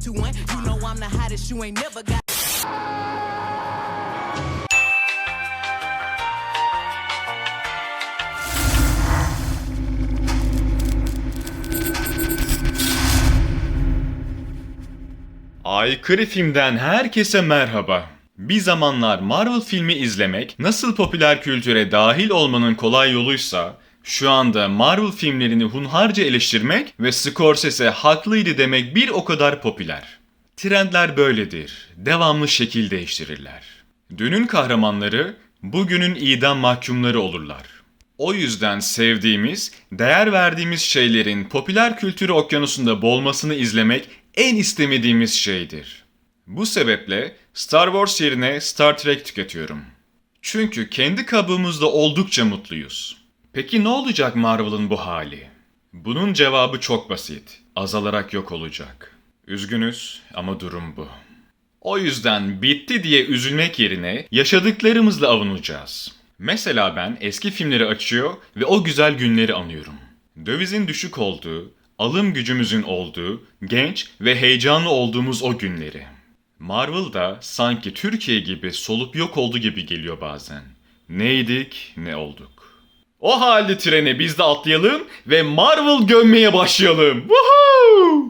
three, two, one. You know I'm the hottest. You ain't never got. Aykırı Film'den herkese merhaba. Bir zamanlar Marvel filmi izlemek nasıl popüler kültüre dahil olmanın kolay yoluysa, şu anda Marvel filmlerini hunharca eleştirmek ve Scorsese haklıydı demek bir o kadar popüler. Trendler böyledir. Devamlı şekil değiştirirler. Dünün kahramanları bugünün idam mahkumları olurlar. O yüzden sevdiğimiz, değer verdiğimiz şeylerin popüler kültürü okyanusunda boğulmasını izlemek en istemediğimiz şeydir. Bu sebeple Star Wars yerine Star Trek tüketiyorum. Çünkü kendi kabuğumuzda oldukça mutluyuz. Peki ne olacak Marvel'ın bu hali? Bunun cevabı çok basit. Azalarak yok olacak. Üzgünüz ama durum bu. O yüzden bitti diye üzülmek yerine yaşadıklarımızla avunacağız. Mesela ben eski filmleri açıyor ve o güzel günleri anıyorum. Dövizin düşük olduğu, alım gücümüzün olduğu, genç ve heyecanlı olduğumuz o günleri. Marvel'da sanki Türkiye gibi solup yok oldu gibi geliyor bazen. Neydik, ne olduk. O halde trene biz de atlayalım ve Marvel gömmeye başlayalım. Woohoo!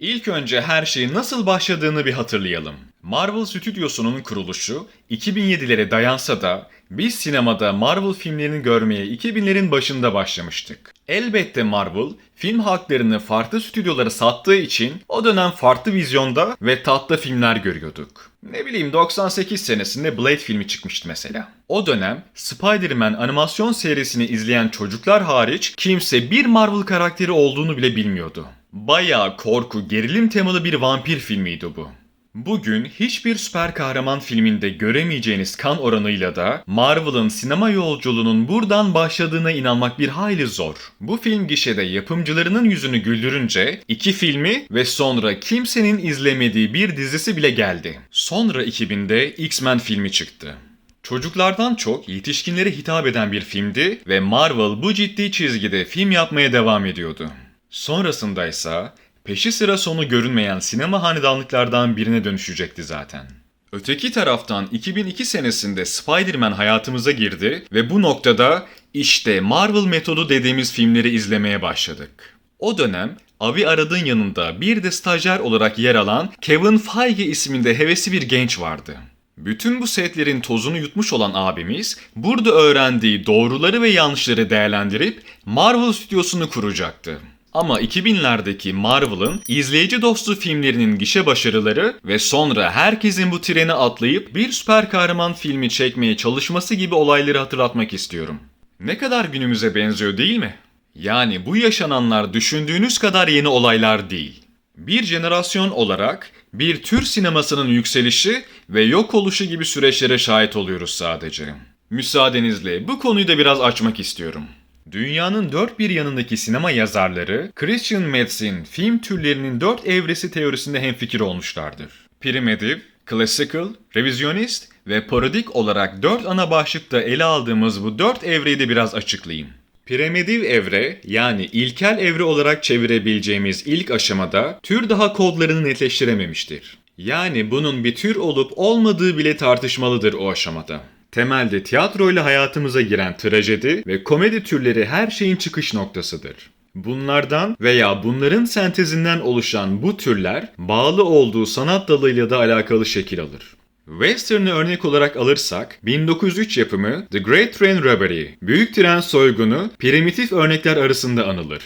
İlk önce her şeyin nasıl başladığını bir hatırlayalım. Marvel Stüdyosu'nun kuruluşu 2007'lere dayansa da biz sinemada Marvel filmlerini görmeye 2000'lerin başında başlamıştık. Elbette Marvel film haklarını farklı stüdyolara sattığı için o dönem farklı vizyonda ve tatlı filmler görüyorduk. Ne bileyim 98 senesinde Blade filmi çıkmıştı mesela. O dönem Spider-Man animasyon serisini izleyen çocuklar hariç kimse bir Marvel karakteri olduğunu bile bilmiyordu. Bayağı korku, gerilim temalı bir vampir filmiydi bu. Bugün hiçbir süper kahraman filminde göremeyeceğiniz kan oranıyla da Marvel'ın sinema yolculuğunun buradan başladığına inanmak bir hayli zor. Bu film gişede yapımcılarının yüzünü güldürünce iki filmi ve sonra kimsenin izlemediği bir dizisi bile geldi. Sonra 2000'de X-Men filmi çıktı. Çocuklardan çok yetişkinlere hitap eden bir filmdi ve Marvel bu ciddi çizgide film yapmaya devam ediyordu. Sonrasında ise peşi sıra sonu görünmeyen sinema hanedanlıklardan birine dönüşecekti zaten. Öteki taraftan 2002 senesinde Spider-Man hayatımıza girdi ve bu noktada işte Marvel metodu dediğimiz filmleri izlemeye başladık. O dönem Avi Arad'ın yanında bir de stajyer olarak yer alan Kevin Feige isminde hevesli bir genç vardı. Bütün bu setlerin tozunu yutmuş olan abimiz burada öğrendiği doğruları ve yanlışları değerlendirip Marvel stüdyosunu kuracaktı. Ama 2000'lerdeki Marvel'ın izleyici dostu filmlerinin gişe başarıları ve sonra herkesin bu trene atlayıp bir süper kahraman filmi çekmeye çalışması gibi olayları hatırlatmak istiyorum. Ne kadar günümüze benziyor değil mi? Yani bu yaşananlar düşündüğünüz kadar yeni olaylar değil. Bir jenerasyon olarak bir tür sinemasının yükselişi ve yok oluşu gibi süreçlere şahit oluyoruz sadece. Müsaadenizle bu konuyu da biraz açmak istiyorum. Dünyanın dört bir yanındaki sinema yazarları Christian Metz'in film türlerinin dört evresi teorisinde hemfikir olmuşlardır. Primitive, Classical, Revisionist ve Parodik olarak dört ana başlıkta ele aldığımız bu dört evreyi de biraz açıklayayım. Primitive evre yani ilkel evre olarak çevirebileceğimiz ilk aşamada tür daha kodlarını netleştirememiştir. Yani bunun bir tür olup olmadığı bile tartışmalıdır o aşamada. Temelde tiyatroyla hayatımıza giren trajedi ve komedi türleri her şeyin çıkış noktasıdır. Bunlardan veya bunların sentezinden oluşan bu türler bağlı olduğu sanat dalıyla da alakalı şekil alır. Western'ı örnek olarak alırsak 1903 yapımı The Great Train Robbery, Büyük Tren Soygunu primitif örnekler arasında anılır.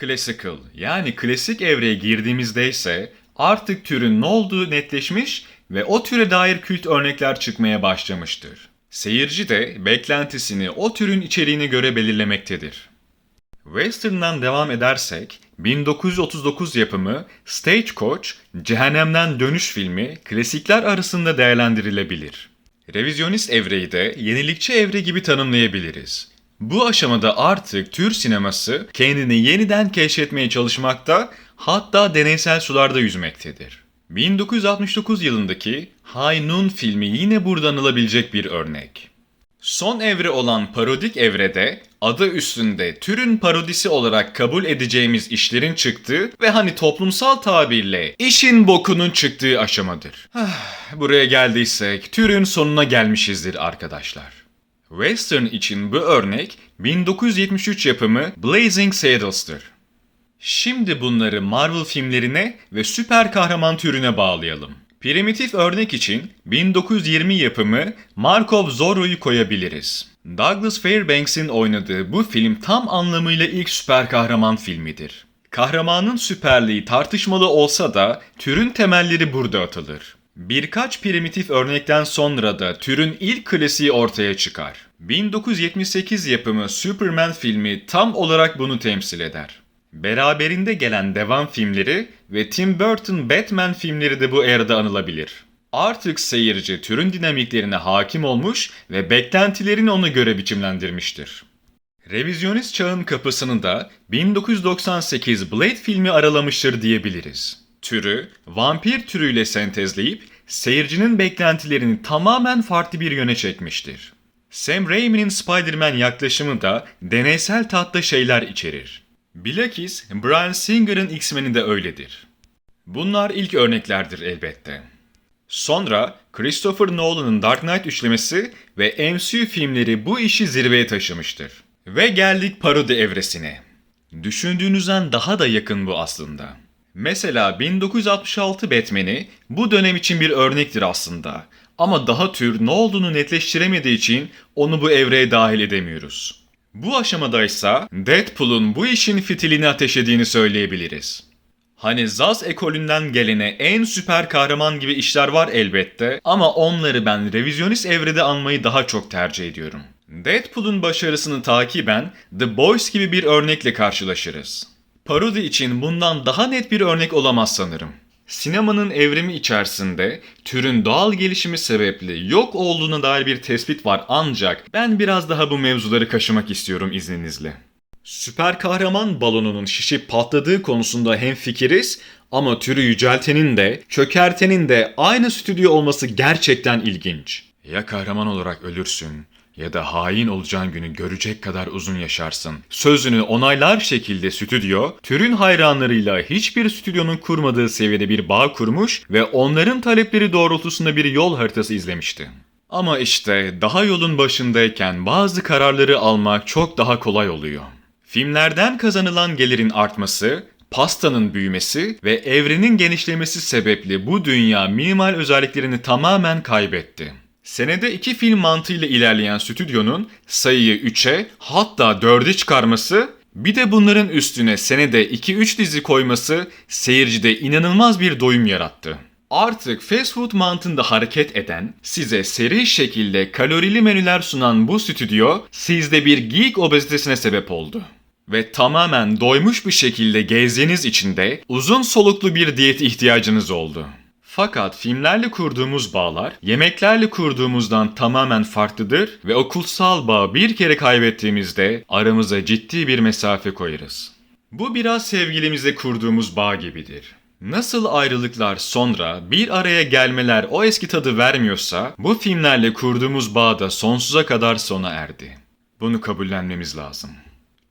Classical yani klasik evreye girdiğimizde ise artık türün ne olduğu netleşmiş ve o türe dair kült örnekler çıkmaya başlamıştır. Seyirci de beklentisini o türün içeriğine göre belirlemektedir. Western'dan devam edersek 1939 yapımı Stagecoach, Cehennemden Dönüş filmi klasikler arasında değerlendirilebilir. Revizyonist evreyi de yenilikçi evre gibi tanımlayabiliriz. Bu aşamada artık tür sineması kendini yeniden keşfetmeye çalışmakta hatta deneysel sularda yüzmektedir. 1969 yılındaki High Noon filmi yine burada anılabilecek bir örnek. Son evre olan parodik evrede adı üstünde türün parodisi olarak kabul edeceğimiz işlerin çıktığı ve hani toplumsal tabirle işin bokunun çıktığı aşamadır. Ah, Buraya geldiysek türün sonuna gelmişizdir arkadaşlar. Western için bu örnek 1973 yapımı Blazing Saddles'tır. Şimdi bunları Marvel filmlerine ve süper kahraman türüne bağlayalım. Primitif örnek için 1920 yapımı Markov Zorro'yu koyabiliriz. Douglas Fairbanks'in oynadığı bu film tam anlamıyla ilk süper kahraman filmidir. Kahramanın süperliği tartışmalı olsa da türün temelleri burada atılır. Birkaç primitif örnekten sonra da türün ilk klasiği ortaya çıkar. 1978 yapımı Superman filmi tam olarak bunu temsil eder. Beraberinde gelen devam filmleri ve Tim Burton Batman filmleri de bu erada anılabilir. Artık seyirci türün dinamiklerine hakim olmuş ve beklentilerini ona göre biçimlendirmiştir. Revizyonist çağın kapısını da 1998 Blade filmi aralamıştır diyebiliriz. Türü, vampir türüyle sentezleyip seyircinin beklentilerini tamamen farklı bir yöne çekmiştir. Sam Raimi'nin Spider-Man yaklaşımı da deneysel tatlı şeyler içerir. Bilakis Bryan Singer'ın X-Men'i de öyledir. Bunlar ilk örneklerdir elbette. Sonra Christopher Nolan'ın Dark Knight üçlemesi ve MCU filmleri bu işi zirveye taşımıştır. Ve geldik parodi evresine. Düşündüğünüzden daha da yakın bu aslında. Mesela 1966 Batman'i bu dönem için bir örnektir aslında. Ama daha tür ne olduğunu netleştiremediği için onu bu evreye dahil edemiyoruz. Bu aşamadaysa Deadpool'un bu işin fitilini ateşlediğini söyleyebiliriz. Hani Zaz ekolünden gelene en süper kahraman gibi işler var elbette ama onları ben revizyonist evrede anmayı daha çok tercih ediyorum. Deadpool'un başarısını takiben The Boys gibi bir örnekle karşılaşırız. Parodi için bundan daha net bir örnek olamaz sanırım. Sinemanın evrimi içerisinde türün doğal gelişimi sebeple yok olduğuna dair bir tespit var ancak ben biraz daha bu mevzuları kaşımak istiyorum izninizle. Süper kahraman balonunun şişip patladığı konusunda hemfikiriz ama türü yüceltenin de çökertenin de aynı stüdyo olması gerçekten ilginç. Ya kahraman olarak ölürsün ya da hain olacağın günü görecek kadar uzun yaşarsın. Sözünü onaylar şekilde stüdyo, türün hayranlarıyla hiçbir stüdyonun kurmadığı seviyede bir bağ kurmuş ve onların talepleri doğrultusunda bir yol haritası izlemişti. Ama işte daha yolun başındayken bazı kararları almak çok daha kolay oluyor. Filmlerden kazanılan gelirin artması, pastanın büyümesi ve evrenin genişlemesi sebeple bu dünya minimal özelliklerini tamamen kaybetti. Senede iki film mantığıyla ilerleyen stüdyonun sayıyı 3'e hatta 4'e çıkarması bir de bunların üstüne senede 2-3 dizi koyması seyircide inanılmaz bir doyum yarattı. Artık fast food mantığında hareket eden, size seri şekilde kalorili menüler sunan bu stüdyo sizde bir geek obezitesine sebep oldu. Ve tamamen doymuş bir şekilde gezdiğiniz için de uzun soluklu bir diyet ihtiyacınız oldu. Fakat filmlerle kurduğumuz bağlar yemeklerle kurduğumuzdan tamamen farklıdır ve o kutsal bağı bir kere kaybettiğimizde aramıza ciddi bir mesafe koyarız. Bu biraz sevgilimizle kurduğumuz bağ gibidir. Nasıl ayrılıklar sonra bir araya gelmeler o eski tadı vermiyorsa bu filmlerle kurduğumuz bağ da sonsuza kadar sona erdi. Bunu kabullenmemiz lazım.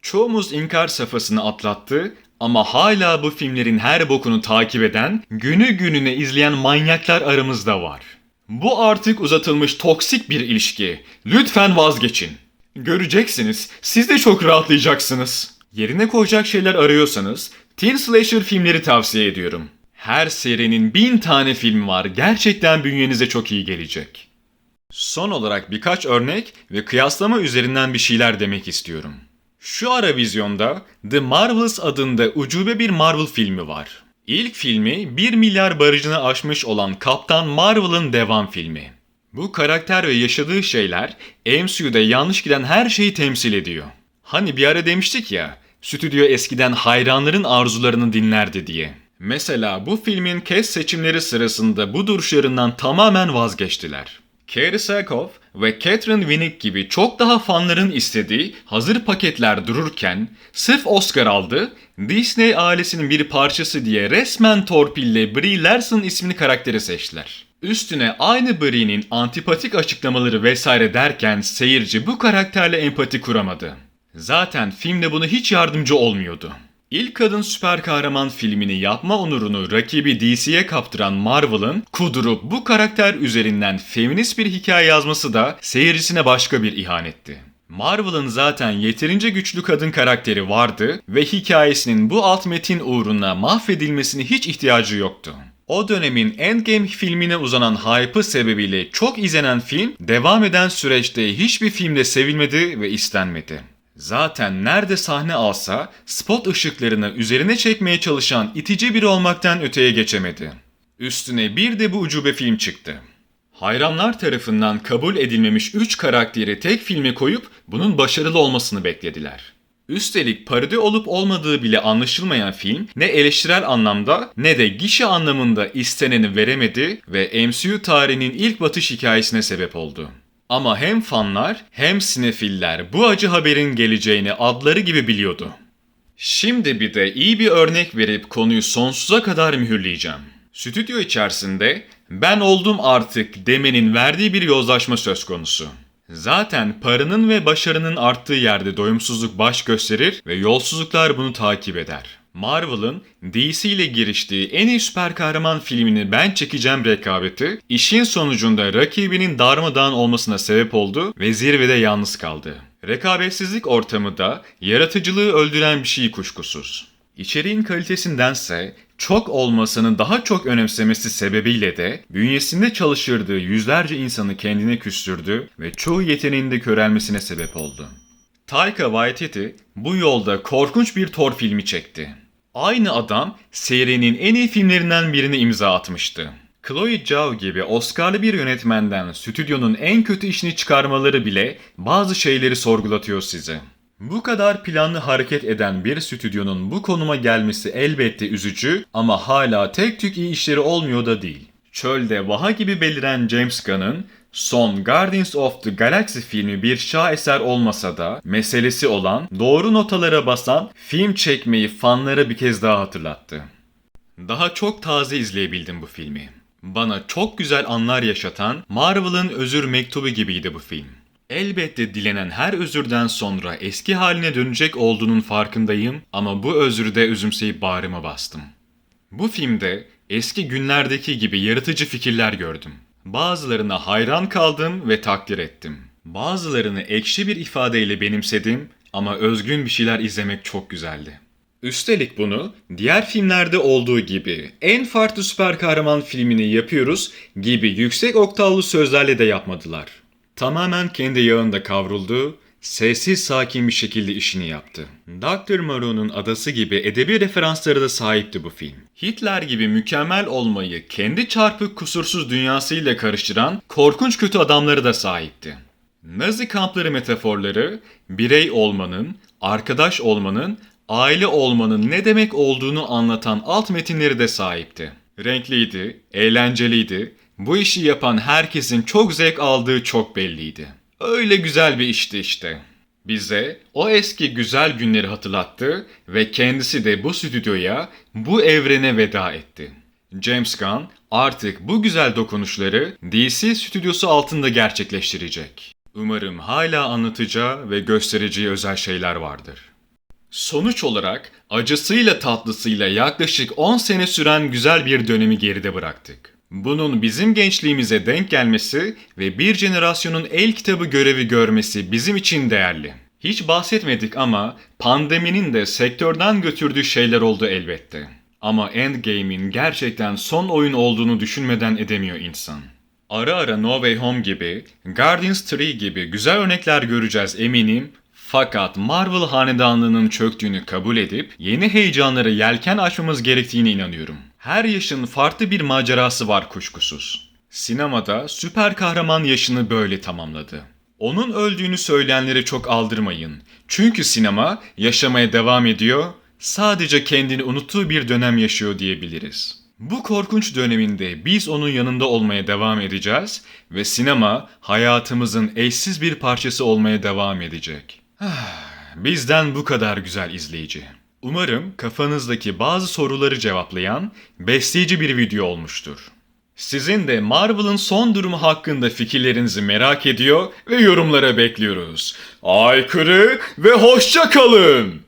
Çoğumuz inkar safhasını atlattı ama hala bu filmlerin her bokunu takip eden, günü gününe izleyen manyaklar aramızda var. Bu artık uzatılmış toksik bir ilişki. Lütfen vazgeçin. Göreceksiniz, siz de çok rahatlayacaksınız. Yerine koyacak şeyler arıyorsanız, Teen Slasher filmleri tavsiye ediyorum. Her serinin bin tane film var. Gerçekten bünyenize çok iyi gelecek. Son olarak birkaç örnek ve kıyaslama üzerinden bir şeyler demek istiyorum. Şu ara vizyonda The Marvels adında ucube bir Marvel filmi var. İlk filmi 1 milyar barajını aşmış olan Kaptan Marvel'ın devam filmi. Bu karakter ve yaşadığı şeyler MCU'da yanlış giden her şeyi temsil ediyor. Hani bir ara demiştik ya, stüdyo eskiden hayranların arzularını dinlerdi diye. Mesela bu filmin kes seçimleri sırasında bu duruşlarından tamamen vazgeçtiler. Kerry Sackhoff ve Catherine Winnick gibi çok daha fanların istediği hazır paketler dururken sırf Oscar aldı, Disney ailesinin bir parçası diye resmen torpille Brie Larson ismini karakteri seçtiler. Üstüne aynı Brie'nin antipatik açıklamaları vesaire derken seyirci bu karakterle empati kuramadı. Zaten filmde bunu hiç yardımcı olmuyordu. İlk kadın süper kahraman filmini yapma onurunu rakibi DC'ye kaptıran Marvel'ın kudurup bu karakter üzerinden feminist bir hikaye yazması da seyircisine başka bir ihanetti. Marvel'ın zaten yeterince güçlü kadın karakteri vardı ve hikayesinin bu alt metin uğruna mahvedilmesine hiç ihtiyacı yoktu. O dönemin Endgame filmine uzanan hype'ı sebebiyle çok izlenen film, devam eden süreçte hiçbir filmde sevilmedi ve istenmedi. Zaten nerede sahne alsa spot ışıklarını üzerine çekmeye çalışan itici biri olmaktan öteye geçemedi. Üstüne bir de bu ucube film çıktı. Hayranlar tarafından kabul edilmemiş 3 karakteri tek filme koyup bunun başarılı olmasını beklediler. Üstelik parodi olup olmadığı bile anlaşılmayan film ne eleştirel anlamda ne de gişe anlamında isteneni veremedi ve MCU tarihinin ilk batış hikayesine sebep oldu. Ama hem fanlar hem sinefiller bu acı haberin geleceğini adları gibi biliyordu. Şimdi bir de iyi bir örnek verip konuyu sonsuza kadar mühürleyeceğim. Stüdyo içerisinde ben oldum artık demenin verdiği bir yozlaşma söz konusu. Zaten paranın ve başarının arttığı yerde doyumsuzluk baş gösterir ve yolsuzluklar bunu takip eder. Marvel'ın DC ile giriştiği en iyi süper kahraman filmini ben çekeceğim rekabeti işin sonucunda rakibinin darmadağın olmasına sebep oldu ve zirvede yalnız kaldı. Rekabetsizlik ortamı da yaratıcılığı öldüren bir şey kuşkusuz. İçeriğin kalitesindense çok olmasını daha çok önemsemesi sebebiyle de bünyesinde çalıştırdığı yüzlerce insanı kendine küstürdü ve çoğu yeteneğinde körelmesine sebep oldu. Taika Waititi bu yolda korkunç bir Thor filmi çekti. Aynı adam serinin en iyi filmlerinden birini imza atmıştı. Chloe Zhao gibi Oscar'lı bir yönetmenden stüdyonun en kötü işini çıkarmaları bile bazı şeyleri sorgulatıyor size. Bu kadar planlı hareket eden bir stüdyonun bu konuma gelmesi elbette üzücü ama hala tek tük iyi işleri olmuyor da değil. Çölde vaha gibi beliren James Gunn'ın son Guardians of the Galaxy filmi bir şaheser olmasa da meselesi olan doğru notalara basan film çekmeyi fanlara bir kez daha hatırlattı. Daha çok taze izleyebildim bu filmi. Bana çok güzel anlar yaşatan Marvel'ın özür mektubu gibiydi bu film. Elbette dilenen her özürden sonra eski haline dönecek olduğunun farkındayım ama bu özürü de üzümseyip bağrıma bastım. Bu filmde eski günlerdeki gibi yaratıcı fikirler gördüm. Bazılarına hayran kaldım ve takdir ettim. Bazılarını ekşi bir ifadeyle benimsedim ama özgün bir şeyler izlemek çok güzeldi. Üstelik bunu diğer filmlerde olduğu gibi en farklı süper kahraman filmini yapıyoruz gibi yüksek oktavlı sözlerle de yapmadılar. Tamamen kendi yağında kavruldu, sessiz sakin bir şekilde işini yaptı. Dr. Moreau'nun adası gibi edebi referansları da sahipti bu film. Hitler gibi mükemmel olmayı kendi çarpık kusursuz dünyasıyla karıştıran korkunç kötü adamları da sahipti. Nazi kampları metaforları, birey olmanın, arkadaş olmanın, aile olmanın ne demek olduğunu anlatan alt metinleri de sahipti. Renkliydi, eğlenceliydi, bu işi yapan herkesin çok zevk aldığı çok belliydi. Öyle güzel bir işti işte. Bize o eski güzel günleri hatırlattı ve kendisi de bu stüdyoya, bu evrene veda etti. James Gunn artık bu güzel dokunuşları DC stüdyosu altında gerçekleştirecek. Umarım hala anlatacağı ve göstereceği özel şeyler vardır. Sonuç olarak acısıyla tatlısıyla yaklaşık 10 sene süren güzel bir dönemi geride bıraktık. Bunun bizim gençliğimize denk gelmesi ve bir jenerasyonun el kitabı görevi görmesi bizim için değerli. Hiç bahsetmedik ama pandeminin de sektörden götürdüğü şeyler oldu elbette. Ama Endgame'in gerçekten son oyun olduğunu düşünmeden edemiyor insan. Ara ara No Way Home gibi, Guardians 3 gibi güzel örnekler göreceğiz eminim fakat Marvel hanedanlığının çöktüğünü kabul edip yeni heyecanlara yelken açmamız gerektiğine inanıyorum. Her yaşın farklı bir macerası var kuşkusuz. Sinemada süper kahraman yaşını böyle tamamladı. Onun öldüğünü söyleyenlere çok aldırmayın. Çünkü sinema yaşamaya devam ediyor, sadece kendini unuttuğu bir dönem yaşıyor diyebiliriz. Bu korkunç döneminde biz onun yanında olmaya devam edeceğiz ve sinema hayatımızın eşsiz bir parçası olmaya devam edecek. Bizden bu kadar güzel izleyici. Umarım kafanızdaki bazı soruları cevaplayan besleyici bir video olmuştur. Sizin de Marvel'ın son durumu hakkında fikirlerinizi merak ediyor ve yorumlara bekliyoruz. Aykırı ve hoşça kalın.